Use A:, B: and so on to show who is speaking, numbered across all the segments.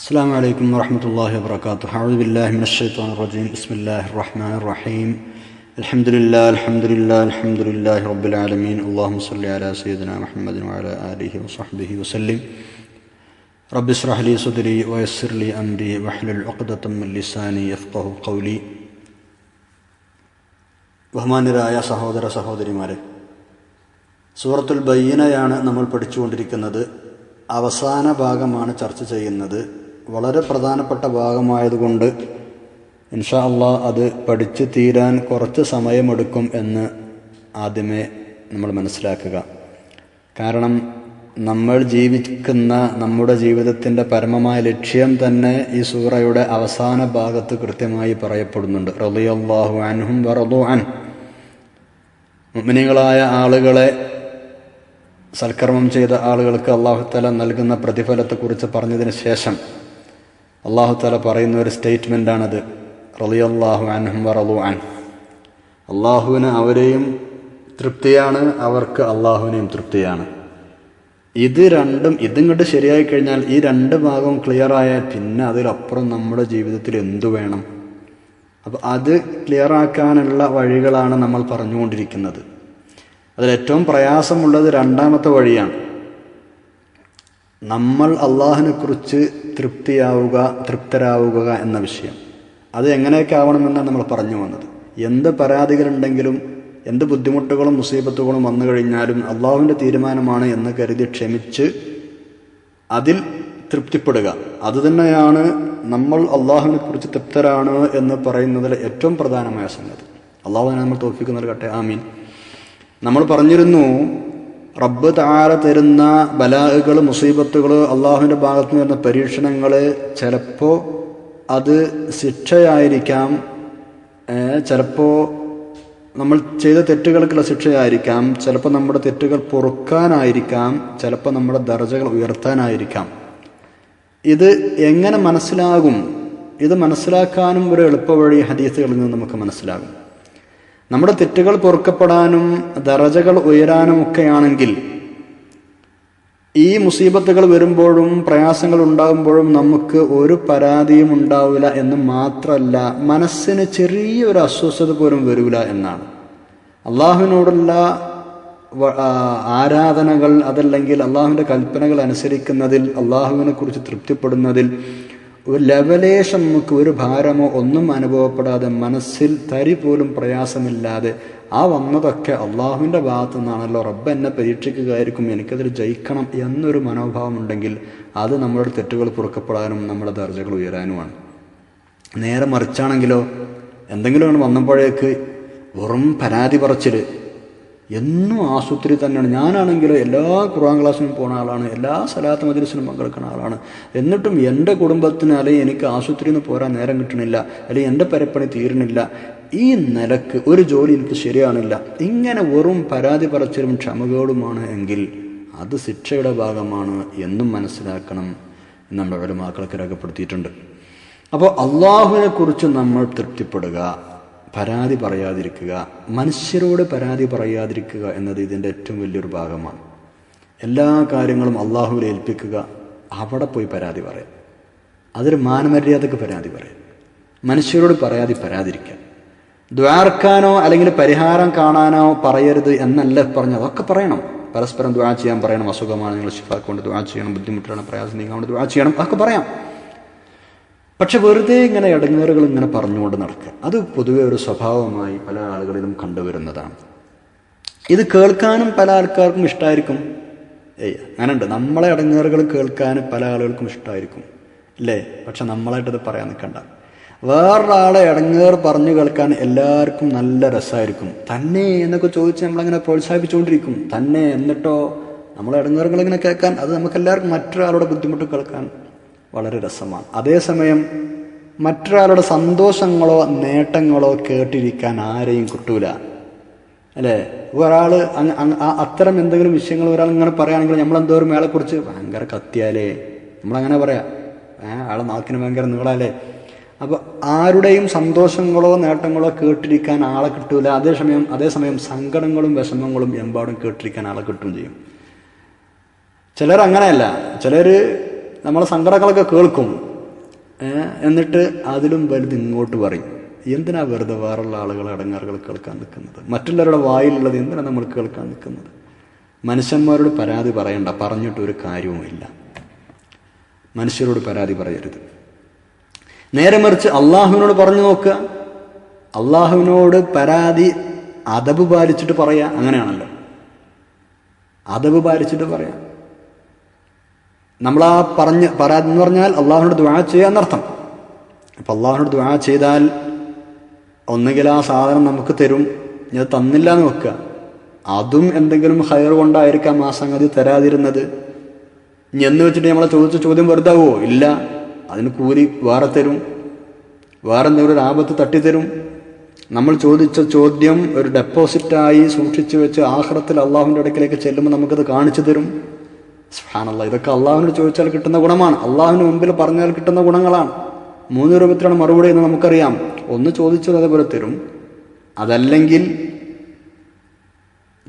A: السلام عليكم ورحمة الله وبركاته أعوذ بالله من الشيطان الرجيم بسم الله الرحمن الرحيم الحمد لله الحمد لله الحمد لله رب العالمين اللهم صل على سيدنا محمد وعلى آله وصحبه وسلم رب اشرح لي صدري ويسر لي أمري واحلل عقدة من لساني يفقه قولي ബഹുമാന്യരായ സഹോദര സഹോദരിമാരെ സൂറത്തുൽ ബയ്യനയാണ് നമ്മൾ പഠിച്ചുകൊണ്ടിരിക്കുന്നത് അവസാന ഭാഗമാണ് ചർച്ച ചെയ്യുന്നത് വളരെ പ്രധാനപ്പെട്ട ഭാഗമായതുകൊണ്ട് ഇൻഷാ അള്ളാ അത് പഠിച്ചു തീരാൻ കുറച്ച് സമയമെടുക്കും എന്ന് ആദ്യമേ നമ്മൾ മനസ്സിലാക്കുക. കാരണം നമ്മൾ ജീവിക്കുന്ന നമ്മുടെ ജീവിതത്തിന്റെ പരമമായ ലക്ഷ്യം തന്നെ ഈ സൂറയുടെ അവസാന ഭാഗത്ത് കൃത്യമായി പറയപ്പെടുന്നുണ്ട്. റളിയല്ലാഹു അൻഹും വറദു അൻ. മുമ്മിനികളായ ആളുകളെ സൽക്കർമ്മം ചെയ്ത ആളുകൾക്ക് അള്ളാഹുത്തല നൽകുന്ന പ്രതിഫലത്തെക്കുറിച്ച് പറഞ്ഞതിന് ശേഷം അള്ളാഹുത്തല പറയുന്ന ഒരു സ്റ്റേറ്റ്മെന്റാണത് റളിയല്ലാഹു അൻഹും വറലു അൻ. അള്ളാഹുവിന് അവരെയും തൃപ്തിയാണ് അവർക്ക് അള്ളാഹുവിനെയും തൃപ്തിയാണ്. ഇത് രണ്ടും ഇതിങ്ങോട്ട് ശരിയായി കഴിഞ്ഞാൽ ഈ രണ്ട് ഭാഗവും ക്ലിയർ ആയാൽ പിന്നെ അതിലപ്പുറം നമ്മുടെ ജീവിതത്തിൽ എന്തു വേണം? അപ്പോൾ അത് ക്ലിയർ ആക്കാനുള്ള വഴികളാണ് നമ്മൾ പറഞ്ഞുകൊണ്ടിരിക്കുന്നത്. അതിലേറ്റവും പ്രയാസമുള്ളത് രണ്ടാമത്തെ വഴിയാണ്. നമ്മൾ അള്ളാഹിനെക്കുറിച്ച് തൃപ്തിയാവുക തൃപ്തരാവുക എന്ന വിഷയം. അത് എങ്ങനെയൊക്കെ ആവണമെന്നാണ് നമ്മൾ പറഞ്ഞു വന്നത്. എന്ത് പരാതികളുണ്ടെങ്കിലും എന്ത് ബുദ്ധിമുട്ടുകളും മുസീബത്തുകളും വന്നു കഴിഞ്ഞാലും അള്ളാഹുവിന്റെ തീരുമാനമാണ് എന്ന് കരുതി ക്ഷമിച്ച് അതിൽ തൃപ്തിപ്പെടുക. അതുതന്നെയാണ് നമ്മൾ അള്ളാഹുവിനെക്കുറിച്ച് തൃപ്തരാണ് എന്ന് പറയുന്നതിൽ ഏറ്റവും പ്രധാനമായ സംഗതി. അള്ളാഹുവിനെ നമ്മൾ തോൽപ്പിക്കുന്ന ഒരു കട്ടെ ആമീൻ. നമ്മൾ പറഞ്ഞിരുന്നു റബ്ബ് താഴെ തരുന്ന ബലാഹുകൾ മുസീബത്തുകൾ അള്ളാഹുവിന്റെ ഭാഗത്ത് നിന്ന് വരുന്ന പരീക്ഷണങ്ങൾ ചിലപ്പോൾ അത് ശിക്ഷയായിരിക്കാം. ചിലപ്പോൾ നമ്മൾ ചെയ്ത തെറ്റുകൾക്കുള്ള ശിക്ഷയായിരിക്കാം. ചിലപ്പോൾ നമ്മുടെ തെറ്റുകൾ പൊറുക്കാനായിരിക്കാം. ചിലപ്പോൾ നമ്മുടെ ദർജകൾ ഉയർത്താനായിരിക്കാം. ഇത് എങ്ങനെ മനസ്സിലാകും? ഇത് മനസ്സിലാക്കാനും ഒരു എളുപ്പവഴി ഹദീസുകളിൽ നിന്ന് നമുക്ക് മനസ്സിലാകും. നമ്മുടെ തെറ്റുകൾ പൊറുക്കപ്പെടാനും ദറജകൾ ഉയരാനും ഒക്കെയാണെങ്കിൽ ഈ മുസീബത്തുകൾ വരുമ്പോഴും പ്രയാസങ്ങൾ ഉണ്ടാകുമ്പോഴും നമുക്ക് ഒരു പരാതിയും ഉണ്ടാവില്ല എന്ന് മാത്രമല്ല മനസ്സിന് ചെറിയൊരു അസ്വസ്ഥത പോലും വരില്ല എന്നാണ്. അള്ളാഹുവിനോടുള്ള ആരാധനകൾ അതല്ലെങ്കിൽ അള്ളാഹുവിന്റെ കൽപ്പനകൾ അനുസരിക്കുന്നതിൽ അള്ളാഹുവിനെ കുറിച്ച് തൃപ്തിപ്പെടുന്നതിൽ ഒരു ലവലേശം നമുക്ക് ഒരു ഭാരമോ ഒന്നും അനുഭവപ്പെടാതെ മനസ്സിൽ തരി പോലും പ്രയാസമില്ലാതെ ആ വന്നതൊക്കെ അള്ളാഹുവിന്റെ ഭാഗത്തു നിന്നാണല്ലോ റബ്ബ് എന്നെ പരീക്ഷിക്കുകയായിരിക്കും എനിക്കതിൽ ജയിക്കണം എന്നൊരു മനോഭാവം ഉണ്ടെങ്കിൽ അത് നമ്മളുടെ തെറ്റുകൾ പൊറുക്കപ്പെടാനും നമ്മുടെ ദർജകൾ ഉയരാനുമാണ്. നേരെ മറിച്ചാണെങ്കിലോ എന്തെങ്കിലും വന്നപ്പോഴേക്ക് വെറും പരാതി പറച്ചിൽ എന്നും ആശുപത്രി തന്നെയാണ്. ഞാനാണെങ്കിലും എല്ലാ ഖുർആൻ ക്ലാസ്സിനും പോണ ആളാണ്. എല്ലാ സലാത്ത് മദ്രസിനും പങ്കെടുക്കുന്ന ആളാണ്. എന്നിട്ടും എന്റെ കുടുംബത്തിന് അല്ലെങ്കിൽ എനിക്ക് ആശുപത്രിയിൽ നിന്ന് പോരാൻ നേരം കിട്ടണില്ല. അല്ലെങ്കിൽ എന്റെ പരപ്പണി തീരണില്ല ഈ നിലയ്ക്ക് ഒരു ജോലി എനിക്ക് ശരിയാണില്ല. ഇങ്ങനെ വെറും പരാതി പറച്ചിലും ക്ഷമകേടുമാണ് എങ്കിൽ അത് ശിക്ഷയുടെ ഭാഗമാണ് എന്നും മനസ്സിലാക്കണം എന്ന് നമ്മുടെ മാക്കളൊക്കെ രേഖപ്പെടുത്തിയിട്ടുണ്ട്. അപ്പോൾ അള്ളാഹുവിനെ കുറിച്ച് നമ്മൾ തൃപ്തിപ്പെടുക. പരാതി പറയാതിരിക്കുക മനുഷ്യരോട് പരാതി പറയാതിരിക്കുക എന്നത് ഇതിന്റെ ഏറ്റവും വലിയൊരു ഭാഗമാണ്. എല്ലാ കാര്യങ്ങളും അള്ളാഹുവിൽ ഏൽപ്പിക്കുക അവിടെ പോയി പരാതി പറയാം. അതൊരു മാനമര്യാദക്ക് പരാതി പറയാം. മനുഷ്യരോട് പരാതി പരാതിരിക്കുക ദ്വാർക്കാനോ അല്ലെങ്കിൽ പരിഹാരം കാണാനോ പറയരുത് എന്നല്ല പറഞ്ഞു അതൊക്കെ പറയണം. പരസ്പരം ദ്വാ ചെയ്യാൻ പറയണം. അസുഖമാണ് നിങ്ങൾ ഷിഫാക്കൊണ്ട് ദ്വാ ചെയ്യണം. ബുദ്ധിമുട്ടാണ് പ്രയാസം നീങ്ങാൻ ദ്വാ ചെയ്യണം. അതൊക്കെ പറയാം. പക്ഷെ വെറുതെ ഇങ്ങനെ ഇടങ്ങേറുകൾ ഇങ്ങനെ പറഞ്ഞുകൊണ്ട് നടക്കുക. അത് പൊതുവെ ഒരു സ്വഭാവമായി പല ആളുകളിലും കണ്ടുവരുന്നതാണ്. ഇത് കേൾക്കാനും പല ആൾക്കാർക്കും ഇഷ്ടമായിരിക്കും ഏയ് അങ്ങനെയുണ്ട്. നമ്മളെ ഇടങ്ങേറുകൾ കേൾക്കാനും പല ആളുകൾക്കും ഇഷ്ടമായിരിക്കും അല്ലേ? പക്ഷെ നമ്മളായിട്ടത് പറയാൻ നിൽക്കണ്ട. വേറൊരാളെ ഇടങ്ങേർ പറഞ്ഞു കേൾക്കാൻ എല്ലാവർക്കും നല്ല രസമായിരിക്കും. തന്നെ എന്നൊക്കെ ചോദിച്ച് നമ്മളങ്ങനെ പ്രോത്സാഹിപ്പിച്ചുകൊണ്ടിരിക്കും. തന്നെ എന്നിട്ടോ നമ്മളെ ഇടങ്ങേറുകൾ ഇങ്ങനെ കേൾക്കാൻ അത് നമുക്ക് എല്ലാവർക്കും മറ്റൊരാളുടെ ബുദ്ധിമുട്ട് കേൾക്കാൻ വളരെ രസമാണ്. അതേസമയം മറ്റൊരാളുടെ സന്തോഷങ്ങളോ നേട്ടങ്ങളോ കേട്ടിരിക്കാൻ ആരെയും കിട്ടൂല. അല്ലേ? ഒരാൾ അത്തരം എന്തെങ്കിലും വിഷയങ്ങൾ ഒരാൾ ഇങ്ങനെ പറയുകയാണെങ്കിൽ നമ്മൾ ഒരു മേളെക്കുറിച്ച് ഭയങ്കര കത്തിയാലേ. നമ്മളങ്ങനെ പറയാം ഏഹ് ആളെ നാക്കിന് ഭയങ്കര നീളാലേ. അപ്പോൾ ആരുടെയും സന്തോഷങ്ങളോ നേട്ടങ്ങളോ കേട്ടിരിക്കാൻ ആളെ കിട്ടൂല. അതേസമയം അതേസമയം സങ്കടങ്ങളും വിഷമങ്ങളും എമ്പാടും കേട്ടിരിക്കാൻ ആളെ കിട്ടുകയും ചെയ്യും. ചിലർ അങ്ങനെയല്ല ചിലർ നമ്മളെ സങ്കടങ്ങളൊക്കെ കേൾക്കും. എന്നിട്ട് അതിലും വലുത് ഇങ്ങോട്ട് പറയും. എന്തിനാ വെറുതെ വേറുള്ള ആളുകൾ അടങ്ങാറുകൾ കേൾക്കാൻ നിൽക്കുന്നത്? മറ്റുള്ളവരുടെ വായിലുള്ളത് എന്തിനാ നമ്മൾ കേൾക്കാൻ നിൽക്കുന്നത്? മനുഷ്യന്മാരോട് പരാതി പറയണ്ട. പറഞ്ഞിട്ട് ഒരു കാര്യവുമില്ല മനുഷ്യരോട് പരാതി പറയരുത്. നേരെ മറിച്ച് അള്ളാഹുവിനോട് പറഞ്ഞു നോക്കുക. അള്ളാഹുവിനോട് പരാതി അതബ് പാലിച്ചിട്ട് പറയുക അങ്ങനെയാണല്ലോ. അതബ് പാലിച്ചിട്ട് പറയാം. നമ്മൾ ആ പറഞ്ഞ് പറയാന്ന് പറഞ്ഞാൽ അള്ളാഹുനോട് ദ്വാ ചെയ്യുക എന്നർത്ഥം. അപ്പം അള്ളാഹുനോട് ദ്വാ ചെയ്താൽ ഒന്നുകിൽ ആ സാധനം നമുക്ക് തരും ഞാൻ തന്നില്ല എന്ന് വെക്കുക. അതും എന്തെങ്കിലും ഹയർ കൊണ്ടായിരിക്കാം ആ സംഗതി തരാതിരുന്നത്. ഇനി എന്ന് വെച്ചിട്ട് നമ്മളെ ചോദിച്ച ചോദ്യം വെറുതാവോ? ഇല്ല. അതിന് കൂലി വേറെ തരും. വേറെ എന്തെങ്കിലും ഒരു ആപത്ത് തട്ടിത്തരും. നമ്മൾ ചോദിച്ച ചോദ്യം ഒരു ഡെപ്പോസിറ്റായി സൂക്ഷിച്ചു വെച്ച് ആഹ്റത്തിൽ അള്ളാഹുവിന്റെ അടുക്കിലേക്ക് ചെല്ലുമ്പോൾ നമുക്കത് കാണിച്ചു തരും. സുബ്ഹാനല്ലാഹ് ഇതൊക്കെ അള്ളാഹുവിനോട് ചോദിച്ചാൽ കിട്ടുന്ന ഗുണമാണ്. അള്ളാഹുവിന് മുമ്പിൽ പറഞ്ഞാൽ കിട്ടുന്ന ഗുണങ്ങളാണ്. മൂന്ന് രൂപത്തിലാണ് മറുപടി എന്ന് നമുക്കറിയാം. ഒന്ന് ചോദിച്ചത് അതേപോലെ തരും. അതല്ലെങ്കിൽ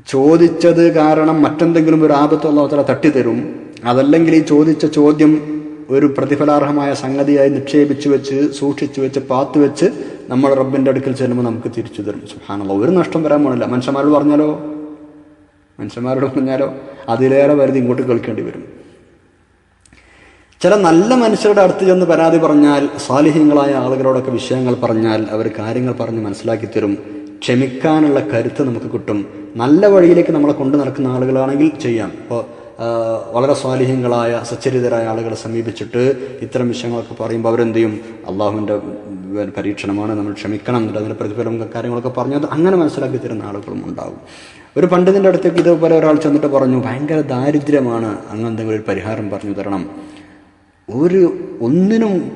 A: ചോദിച്ചത് കാരണം മറ്റെന്തെങ്കിലും ഒരു ആപത്ത് അള്ളാഹുത്തല തട്ടിത്തരും. അതല്ലെങ്കിൽ ഈ ചോദിച്ച ചോദ്യം ഒരു പ്രതിഫലാർഹമായ സംഗതിയായി നിക്ഷേപിച്ചു വെച്ച് സൂക്ഷിച്ചു വെച്ച് പാത്തു വെച്ച് നമ്മൾ റബ്ബിന്റെ അടുക്കൽ ചെല്ലുമ്പോൾ നമുക്ക് തിരിച്ചു തരും. സുഹാനുള്ള ഒരു നഷ്ടം വരാൻ പോണില്ല. മനുഷ്യന്മാരോട് പറഞ്ഞാലോ? മനുഷ്യന്മാരോട് പറഞ്ഞാലോ അതിലേറെ പരിധി ഇങ്ങോട്ട് കേൾക്കേണ്ടി വരും. ചില നല്ല മനുഷ്യരുടെ അടുത്ത് ചെന്ന് പരാതി പറഞ്ഞാൽ സ്വാലിഹ്യങ്ങളായ ആളുകളോടൊക്കെ വിഷയങ്ങൾ പറഞ്ഞാൽ അവർ കാര്യങ്ങൾ പറഞ്ഞ് മനസ്സിലാക്കി തരും. ക്ഷമിക്കാനുള്ള കരുത്ത് നമുക്ക് കിട്ടും. നല്ല വഴിയിലേക്ക് നമ്മളെ കൊണ്ടു നടക്കുന്ന ആളുകളാണെങ്കിൽ ചെയ്യാം. ഇപ്പോൾ വളരെ സ്വാലിഹ്യങ്ങളായ സച്ചരിതരായ ആളുകളെ സമീപിച്ചിട്ട് ഇത്തരം വിഷയങ്ങളൊക്കെ പറയുമ്പോൾ അവരെന്ത് ചെയ്യും അള്ളാഹുവിന്റെ പരീക്ഷണമാണ് നമ്മൾ ക്ഷമിക്കണം എന്നിട്ട് അതിന്റെ പ്രതിഫലം കാര്യങ്ങളൊക്കെ പറഞ്ഞത് അങ്ങനെ മനസ്സിലാക്കി തരുന്ന ആളുകളും ഉണ്ടാവും ഒരു പണ്ഡിതിന്റെ അടുത്തേക്ക് ഇതുപോലെ ഒരാൾ ചെന്നിട്ട് പറഞ്ഞു ഭയങ്കര ദാരിദ്ര്യമാണ് അങ്ങ് എന്തെങ്കിലും ഒരു പരിഹാരം പറഞ്ഞു തരണം. ഒരു ഒന്നിനും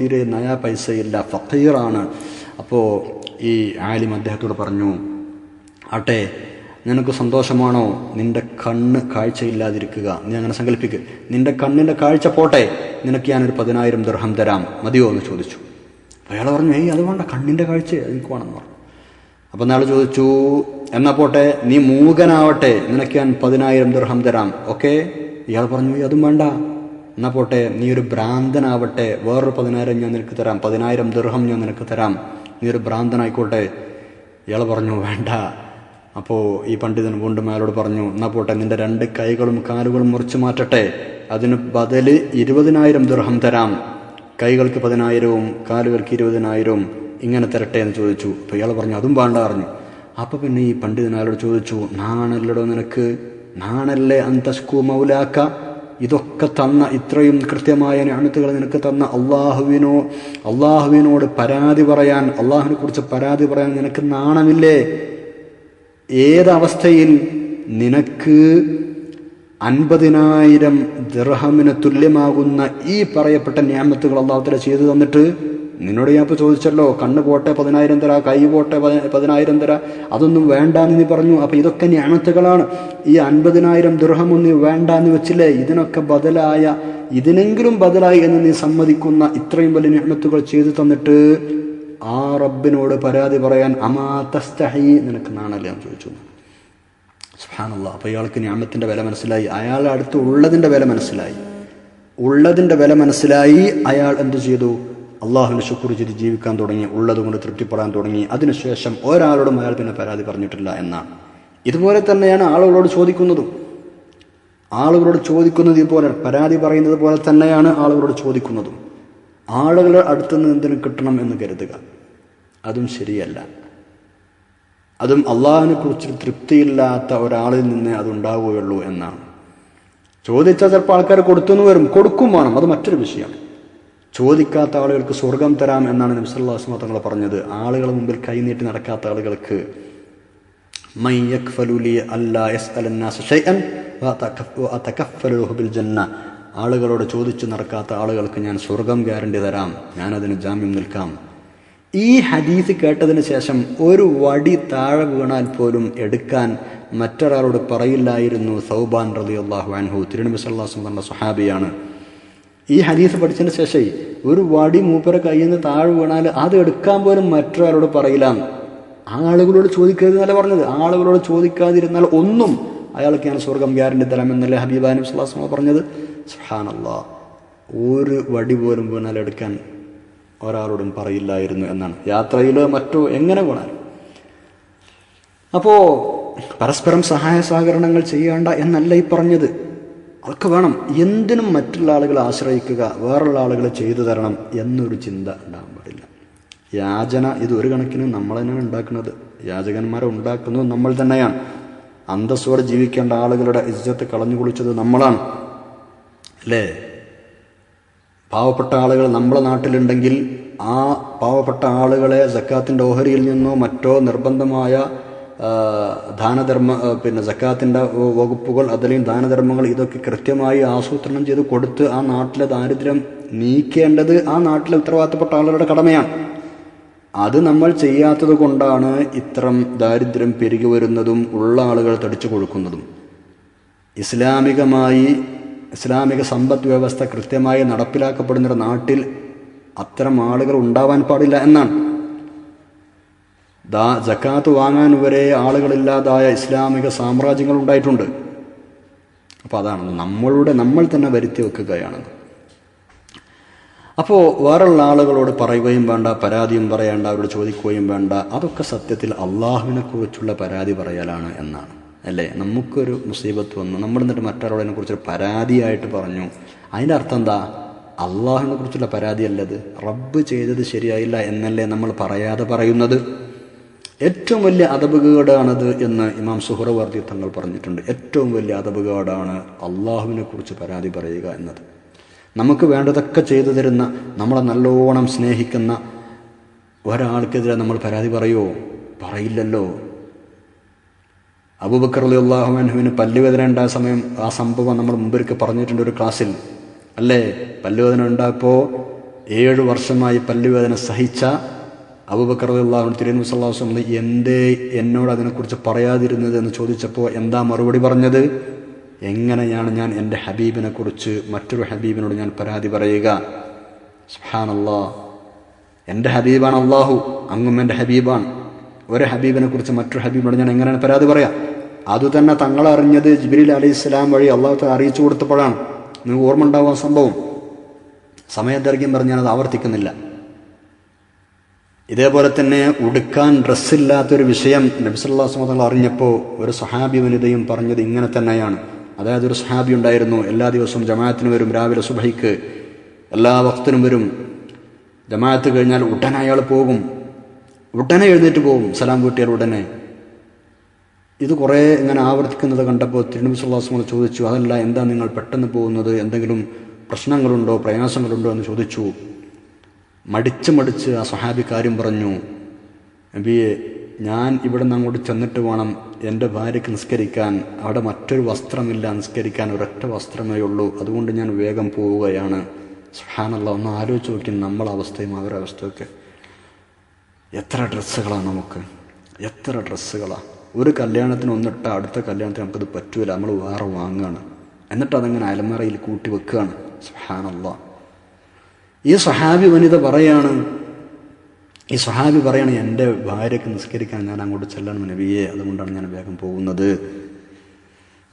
A: തീരെ നയാ പൈസയില്ല ഫക്കീറാണ്. അപ്പോൾ ഈ ആലിം അദ്ദേഹത്തോട് പറഞ്ഞു ആട്ടെ നിനക്ക് സന്തോഷമാണോ? നിന്റെ കണ്ണ് കാഴ്ചയില്ലാതിരിക്കുക. നീ അങ്ങനെ സങ്കല്പിക്കുക നിന്റെ കണ്ണിന്റെ കാഴ്ച പോട്ടെ. നിനക്ക് ഞാനൊരു പതിനായിരം ദർഹം തരാം. മതിയോ? എന്ന് ചോദിച്ചു. അയാൾ പറഞ്ഞു ഏയ് അത് വേണ്ട കണ്ണിന്റെ കാഴ്ച എനിക്ക് വേണമെന്ന് പറഞ്ഞു. അപ്പോൾ നാളെ ചോദിച്ചു എന്നാ പോട്ടെ നീ മൂകനാവട്ടെ നിനക്ക് ഞാൻ പതിനായിരം ദുർഹം തരാം ഓക്കെ? ഇയാൾ പറഞ്ഞു "ഏയ് അതും വേണ്ട. എന്നാ പോട്ടെ നീ ഒരു ഭ്രാന്തനാവട്ടെ വേറൊരു പതിനായിരം ഞാൻ നിനക്ക് തരാം പതിനായിരം ദുർഹം ഞാൻ നിനക്ക് തരാം നീ ഒരു ഭ്രാന്തനായിക്കോട്ടെ. ഇയാൾ പറഞ്ഞു വേണ്ട. അപ്പോൾ ഈ പണ്ഡിതൻ വീണ്ടും അയാളോട് പറഞ്ഞു എന്നാ പോട്ടെ നിന്റെ രണ്ട് കൈകളും കാലുകളും മുറിച്ചു മാറ്റട്ടെ അതിന് ബദൽ ഇരുപതിനായിരം ദുർഹം തരാം. കൈകൾക്ക് പതിനായിരവും കാലുകൾക്ക് ഇരുപതിനായിരവും ഇങ്ങനെ തരട്ടെ എന്ന് ചോദിച്ചു. അപ്പോൾ ഇയാൾ പറഞ്ഞു അതും വേണ്ട പറഞ്ഞു. അപ്പോൾ പിന്നെ ഈ പണ്ഡിതൻ അയാളോട് ചോദിച്ചു നാണല്ലടോ നിനക്ക്? നാണല്ലേ അന്തസ്കു മൗലാക്ക? ഇതൊക്കെ തന്ന ഇത്രയും കൃത്യമായ ഞാണത്തുകൾ നിനക്ക് തന്ന അള്ളാഹുവിനോ അള്ളാഹുവിനോട് പരാതി പറയാൻ അള്ളാഹുവിനെ കുറിച്ച് പരാതി പറയാൻ നിനക്ക് നാണമില്ലേ? ഏതവസ്ഥയിൽ നിനക്ക് അൻപതിനായിരം ദിർഹമിന് തുല്യമാകുന്ന ഈ പറയപ്പെട്ട ഞാമത്തുകൾ അള്ളാഹുത്തല ചെയ്തു തന്നിട്ട് നിന്നോട് ഞാൻ ഇപ്പോൾ ചോദിച്ചല്ലോ കണ്ണ് പോട്ടെ പതിനായിരം തര കൈ പോട്ടെ പതി- പതിനായിരം തര അതൊന്നും വേണ്ട എന്ന് നീ പറഞ്ഞു. അപ്പോൾ ഇതൊക്കെ ഞാമത്തുകളാണ് ഈ അൻപതിനായിരം ദുർഹമൊന്നും നീ വേണ്ടാന്ന് വെച്ചില്ലേ? ഇതിനൊക്കെ ബദലായ ഇതിനെങ്കിലും ബദലായി എന്ന് നീ സമ്മതിക്കുന്ന ഇത്രയും വലിയ ഞാമത്തുകൾ ചെയ്തു തന്നിട്ട് ആ റബ്ബിനോട് പരാതി പറയാൻ അമാതസ്തഹി നിനക്ക് നാണല്ലേ ഞാൻ ചോദിച്ചു. സുഹാനുള്ള അപ്പോൾ ഇയാൾക്ക് ഞാമത്തിന്റെ വില മനസ്സിലായി. അയാളുടെ അടുത്ത് ഉള്ളതിന്റെ വില മനസ്സിലായി. ഉള്ളതിന്റെ വില മനസ്സിലായി. അയാൾ എന്തു ചെയ്തു? അള്ളാഹുവിനെ ശുക്ർ ചെയ്ത് ജീവിക്കാൻ തുടങ്ങി ഉള്ളത് കൊണ്ട് തൃപ്തിപ്പെടാൻ തുടങ്ങി. അതിനുശേഷം ഒരാളോടും അയാൾ പിന്നെ പരാതി പറഞ്ഞിട്ടില്ല എന്നാണ്. ഇതുപോലെ തന്നെയാണ് ആളുകളോട് ചോദിക്കുന്നതും. ആളുകളോട് ചോദിക്കുന്നത് ഇതുപോലെ പരാതി പറയുന്നത് പോലെ തന്നെയാണ് ആളുകളോട് ചോദിക്കുന്നതും. ആളുകളുടെ അടുത്തുനിന്ന് എന്തിനു കിട്ടണം എന്ന് കരുതുക. അതും ശരിയല്ല. അതും അള്ളാഹിനെ കുറിച്ച് തൃപ്തിയില്ലാത്ത ഒരാളിൽ നിന്ന് അതുണ്ടാവുകയുള്ളൂ എന്നാണ്. ചോദിച്ചാൽ ചിലപ്പോൾ ആൾക്കാർ കൊടുത്തു വരും. കൊടുക്കും വേണം. അത് മറ്റൊരു വിഷയം ചോദിക്കാത്ത ആളുകൾക്ക് സ്വർഗം തരാം എന്നാണ് നബിസല്ലാസ്മ തങ്ങൾ പറഞ്ഞത്. ആളുകളുടെ മുമ്പിൽ കൈനീട്ടി നടക്കാത്ത ആളുകൾക്ക് ആളുകളോട് ചോദിച്ചു നടക്കാത്ത ആളുകൾക്ക് ഞാൻ സ്വർഗം ഗ്യാരണ്ടി തരാം. ഞാനതിന് ജാമ്യം നിൽക്കാം. ഈ ഹദീസ് കേട്ടതിന് ശേഷം ഒരു വടി താഴെ വീണാൽ പോലും എടുക്കാൻ മറ്റൊരാളോട് പറയില്ലായിരുന്നു സൗബാൻ റതി അള്ളാഹു അൻഹു. തിരുനബി സല്ലാസും പറഞ്ഞ സ്വഹാബിയാണ്. ഈ ഹദീസ് പഠിച്ചതിന് ശേഷം ഒരു വടി മൂപ്പരെ കയ്യിൽ നിന്ന് താഴെ വീണാൽ അത് എടുക്കാൻ പോലും മറ്റൊരാളോട് പറയില്ല. ആളുകളോട് ചോദിക്കരുത് എന്നല്ല പറഞ്ഞത്. ആളുകളോട് ചോദിക്കാതിരുന്നാൽ ഒന്നും അയാൾക്ക് ഞാൻ സ്വർഗം ഗ്യാരണ്ടി തരാം എന്നല്ലേ ഹബീബാനും സുല്ലാസ്മ പറഞ്ഞത്. സുഹാനല്ലാ ഒരു വടി പോലും വീണാൽ എടുക്കാൻ ഒരാളോടും പറയില്ലായിരുന്നു എന്നാണ്. യാത്രയിലോ മറ്റോ എങ്ങനെ വീണാൽ അപ്പോൾ പരസ്പരം സഹായ സഹകരണങ്ങൾ ചെയ്യേണ്ട എന്നല്ല ഈ പറഞ്ഞത്. അതൊക്കെ വേണം. എന്തിനും മറ്റുള്ള ആളുകളെ ആശ്രയിക്കുക വേറുള്ള ആളുകളെ ചെയ്തു തരണം എന്നൊരു ചിന്ത ഉണ്ടാകാൻ പാടില്ല. യാചന ഇത് ഒരു കണക്കിന് നമ്മൾ തന്നെയാണ് ഉണ്ടാക്കുന്നത്. യാചകന്മാരെ ഉണ്ടാക്കുന്നത് നമ്മൾ തന്നെയാണ്. അന്തസ്സോടെ ജീവിക്കേണ്ട ആളുകളുടെ ഇജ്ജത്ത് കളഞ്ഞു കുളിച്ചത് നമ്മളാണ്. അല്ലേ? പാവപ്പെട്ട ആളുകൾ നമ്മുടെ നാട്ടിലുണ്ടെങ്കിൽ ആ പാവപ്പെട്ട ആളുകളെ സക്കാത്തിന്റെ ഓഹരിയിൽ നിന്നോ മറ്റോ നിർബന്ധമായ ദാനധർമ്മ പിന്നെ സക്കാത്തിന്റെ വകുപ്പുകൾ അതല്ലെങ്കിൽ ദാനധർമ്മങ്ങൾ ഇതൊക്കെ കൃത്യമായി ആസൂത്രണം ചെയ്ത് കൊടുത്ത് ആ നാട്ടിലെ ദാരിദ്ര്യം നീക്കേണ്ടത് ആ നാട്ടിലെ ഉത്തരവാദിത്തപ്പെട്ട ആളുകളുടെ കടമയാണ്. അത് നമ്മൾ ചെയ്യാത്തത് കൊണ്ടാണ് ഇത്തരം ദാരിദ്ര്യം പെരുകി വരുന്നതും ഉള്ള ആളുകൾ തടിച്ചു കൊടുക്കുന്നതും ഇസ്ലാമികമായി ഇസ്ലാമിക സമ്പദ് വ്യവസ്ഥ കൃത്യമായി നടപ്പിലാക്കപ്പെടുന്ന നാട്ടിൽ അത്തരം ആളുകൾ ഉണ്ടാവാൻ പാടില്ല എന്നാണ്. ദാ ജക്കാത്ത് വാങ്ങാൻ വരെ ആളുകളില്ലാതായ ഇസ്ലാമിക സാമ്രാജ്യങ്ങൾ ഉണ്ടായിട്ടുണ്ട്. അപ്പോൾ അതാണ് നമ്മളുടെ നമ്മൾ തന്നെ വരുത്തി വെക്കുകയാണെന്ന് അപ്പോൾ വേറുള്ള ആളുകളോട് പറയുകയും വേണ്ട പരാതിയും പറയേണ്ട അവരോട് ചോദിക്കുകയും വേണ്ട അതൊക്കെ സത്യത്തിൽ അള്ളാഹുവിനെ കുറിച്ചുള്ള പരാതി പറയലാണ് എന്നാണ്. അല്ലേ? നമുക്കൊരു മുസീബത്ത് വന്നു നമ്മൾ എന്നിട്ട് മറ്റൊരാളതിനെ കുറിച്ചൊരു പരാതിയായിട്ട് പറഞ്ഞു. അതിന്റെ അർത്ഥം എന്താ? അള്ളാഹുവിനെ കുറിച്ചുള്ള പരാതിയല്ലത്? റബ്ബ് ചെയ്തത് ശരിയായില്ല എന്നല്ലേ നമ്മൾ പറയാതെ പറയുന്നത്? ഏറ്റവും വലിയ അതപകേടാണത് എന്ന് ഇമാം സുഹറവർദ്ധി തങ്ങൾ പറഞ്ഞിട്ടുണ്ട്. ഏറ്റവും വലിയ അതപകേടാണ് അള്ളാഹുവിനെക്കുറിച്ച് പരാതി പറയുക എന്നത്. നമുക്ക് വേണ്ടതൊക്കെ ചെയ്തു തരുന്ന നമ്മളെ നല്ലോണം സ്നേഹിക്കുന്ന ഒരാൾക്കെതിരെ നമ്മൾ പരാതി പറയുമോ പറയില്ലല്ലോ. അബൂബക്കർ അലി അള്ളാഹുവിന് പല്ലുവേദന ഉണ്ടായ സമയം ആ സംഭവം നമ്മൾ മുമ്പൊരിക്കൽ പറഞ്ഞിട്ടുണ്ട് ഒരു ക്ലാസ്സിൽ. അല്ലേ? പല്ലുവേദന ഉണ്ടായപ്പോൾ ഏഴ് വർഷമായി പല്ലുവേദന സഹിച്ച അബൂബക്കർ അലി അള്ളാഹു തിരുനബി സല്ലാഹു വസ്ലം എന്തേ എന്നോട് അതിനെക്കുറിച്ച് പറയാതിരുന്നത് എന്ന് ചോദിച്ചപ്പോൾ എന്താ മറുപടി പറഞ്ഞത്? എങ്ങനെയാണ് ഞാൻ എന്റെ ഹബീബിനെക്കുറിച്ച് മറ്റൊരു ഹബീബിനോട് ഞാൻ പരാതി പറയുക? സുഹാനല്ലാ എന്റെ ഹബീബാണ് അള്ളാഹു അങ്ങും എന്റെ ഹബീബാണ്. ഒരു ഹബീബിനെക്കുറിച്ച് മറ്റൊരു ഹബീബിനോട് ഞാൻ എങ്ങനെയാണ് പരാതി പറയാ? അതുതന്നെ തങ്ങൾ അറിഞ്ഞത് ജിബിരിൽ അലൈഹി ഇസ്ലാം വഴി അള്ളാഹു അറിയിച്ചു കൊടുത്തപ്പോഴാണ്. നിങ്ങൾക്ക് ഓർമ്മ ഉണ്ടാവുക സംഭവം? സമയദൈർഘ്യം പറഞ്ഞ് അത് ആവർത്തിക്കുന്നില്ല. ഇതേപോലെ തന്നെ ഉടുക്കാൻ ഡ്രസ്സില്ലാത്തൊരു വിഷയം നബിസല്ലാ തങ്ങൾ അറിഞ്ഞപ്പോൾ ഒരു സഹാബി വനിതയും പറഞ്ഞത് ഇങ്ങനെ തന്നെയാണ്. അതായത് ഒരു സഹാബി ഉണ്ടായിരുന്നു എല്ലാ ദിവസവും ജമാഅത്തിന് വരും രാവിലെ സുബൈക്ക് എല്ലാ വക്തിനും വരും. ജമാഅത്ത് കഴിഞ്ഞാൽ ഉടനെ അയാൾ പോകും. ഉടനെ എഴുന്നേറ്റ് പോകും സലാം വീട്ടിയാൽ ഉടനെ. ഇത് കുറേ ഇങ്ങനെ ആവർത്തിക്കുന്നത് കണ്ടപ്പോൾ തിരുനബി സുല്ലാസ്മോട് ചോദിച്ചു അതല്ല എന്താ നിങ്ങൾ പെട്ടെന്ന് പോകുന്നത്? എന്തെങ്കിലും പ്രശ്നങ്ങളുണ്ടോ പ്രയാസങ്ങളുണ്ടോ? എന്ന് ചോദിച്ചു. മടിച്ച് മടിച്ച് ആ സ്വഹാബിക്കാരും പറഞ്ഞു നബിയെ ഞാൻ ഇവിടെ നിന്ന് അങ്ങോട്ട് ചെന്നിട്ട് വേണം എന്റെ ഭാര്യയ്ക്ക് നിസ്കരിക്കാൻ. അവിടെ മറ്റൊരു വസ്ത്രമില്ല നിസ്കരിക്കാൻ ഒരൊറ്റ വസ്ത്രമേ ഉള്ളൂ. അതുകൊണ്ട് ഞാൻ വേഗം പോവുകയാണ്. സുഹാനല്ല ഒന്ന് ആലോചിച്ച് നോക്കി നമ്മളെ അവസ്ഥയും അവരുടെ അവസ്ഥയൊക്കെ. എത്ര ഡ്രസ്സുകളാണ് നമുക്ക്? എത്ര ഡ്രസ്സുകളാണ് ഒരു കല്യാണത്തിന് ഒന്നിട്ട അടുത്ത കല്യാണത്തിന് നമുക്കത് പറ്റൂല. നമ്മൾ വേറെ വാങ്ങുകയാണ് എന്നിട്ട് അതങ്ങനെ അലമറയിൽ കൂട്ടി വെക്കുകയാണ്. സുഹാനല്ല ഈ സഹാബി വനിത പറയാണ് ഈ സഹാബി പറയാണ് എന്റെ ഭാര്യയ്ക്ക് നിസ്കരിക്കാൻ ഞാൻ അങ്ങോട്ട് ചെല്ലണം നബിയെ അതുകൊണ്ടാണ് ഞാൻ വേഗം പോകുന്നത്.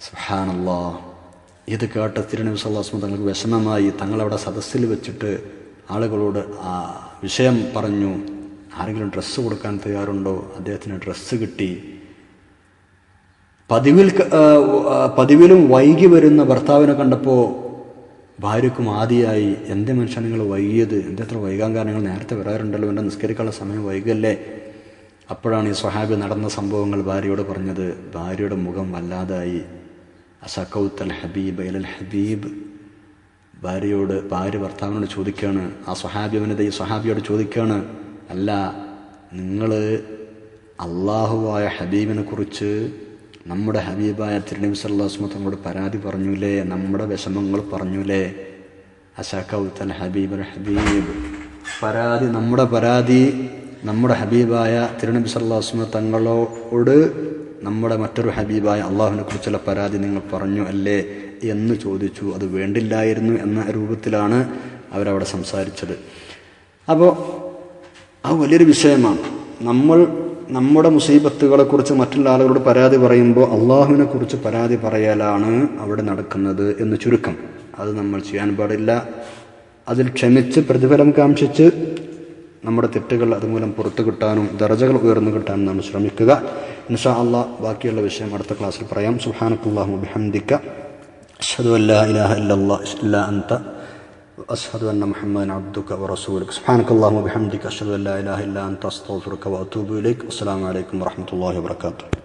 A: സുഹാനല്ലാ ഇത് കേട്ട തിരുനബി സല്ലാസ്മ തങ്ങൾക്ക് വിഷമമായി. തങ്ങളവിടെ സദസ്സിൽ വെച്ചിട്ട് ആളുകളോട് ആ വിഷയം പറഞ്ഞു ആരെങ്കിലും ഡ്രസ്സ് കൊടുക്കാൻ തയ്യാറുണ്ടോ? അദ്ദേഹത്തിന് ഡ്രസ്സ് കിട്ടി. പതിവിൽ പതിവിലും വൈകി വരുന്ന ഭർത്താവിനെ കണ്ടപ്പോൾ ഭാര്യക്കും ആദ്യമായി എന്റെ മനുഷ്യൻ നിങ്ങൾ വൈകിയത്? എന്റെ അത്ര വൈകാൻ കാരണങ്ങൾ നേരത്തെ വരാറുണ്ടല്ലോ? എന്റെ നിസ്കരിക്കാനുള്ള സമയം വൈകല്ലേ? അപ്പോഴാണ് ഈ സ്വഹാബി നടന്ന സംഭവങ്ങൾ ഭാര്യയോട് പറഞ്ഞത്. ഭാര്യയുടെ മുഖം വല്ലാതായി. അസക്കൗത്തൽ ഹബീബ് ഇലൽ ഹബീബ്. ഭാര്യയോട് ഭാര്യ ഭർത്താവിനോട് ചോദിക്കുകയാണ് ആ സ്വഹാബി അവനത് ഈ സ്വഹാബിയോട് ചോദിക്കുകയാണ് അല്ല നിങ്ങൾ അള്ളാഹുവായ ഹബീബിനെ കുറിച്ച് നമ്മുടെ ഹബീബായ തിരുനബി സല്ലാസ്മ തങ്ങളോട് പരാതി പറഞ്ഞുലേ? നമ്മുടെ വിഷമങ്ങൾ പറഞ്ഞുലേ? അശാക്കൗത്തൽ ഹബീബ് ഹബീബ്. പരാതി നമ്മുടെ പരാതി നമ്മുടെ ഹബീബായ തിരുനബി സല്ലാസ്മ തങ്ങളോട് നമ്മുടെ മറ്റൊരു ഹബീബായ അള്ളാഹുവിനെ കുറിച്ചുള്ള പരാതി നിങ്ങൾ പറഞ്ഞു അല്ലേ എന്ന് ചോദിച്ചു. അത് വേണ്ടില്ലായിരുന്നു എന്ന രൂപത്തിലാണ് അവരവിടെ സംസാരിച്ചത്. അപ്പോൾ ആ വലിയൊരു വിഷയമാണ്. നമ്മൾ നമ്മുടെ മുസീബത്തുകളെ കുറിച്ച് മറ്റുള്ള ആളുകളോട് പരാതി പറയുമ്പോൾ അള്ളാഹുവിനെ കുറിച്ച് പരാതി പറയലാണ് അവിടെ നടക്കുന്നത് എന്ന് ചുരുക്കം. അത് നമ്മൾ ചെയ്യാൻ പാടില്ല. അതിൽ ക്ഷമിച്ച് പ്രതിഫലം കാംക്ഷിച്ച് നമ്മുടെ തെറ്റുകൾ അതുമൂലം പുറത്തു കിട്ടാനും ദർജകൾ ഉയർന്നു കിട്ടാനും നാം ശ്രമിക്കുക. ഇൻഷാ അള്ളാഹ് ബാക്കിയുള്ള വിഷയം അടുത്ത ക്ലാസ്സിൽ പറയാം. സുഹാനക്കുല്ലാഹു ബിഹംദിക്ക അല്ലാ ഇലാഹ ഇല്ലാ അൻത. وأشهد أن محمدا عبدك ورسولك. سبحانك اللهم وبحمدك أشهد أن لا إله إلا أنت أستغفرك وأتوب إليك. والسلام عليكم ورحمة الله وبركاته.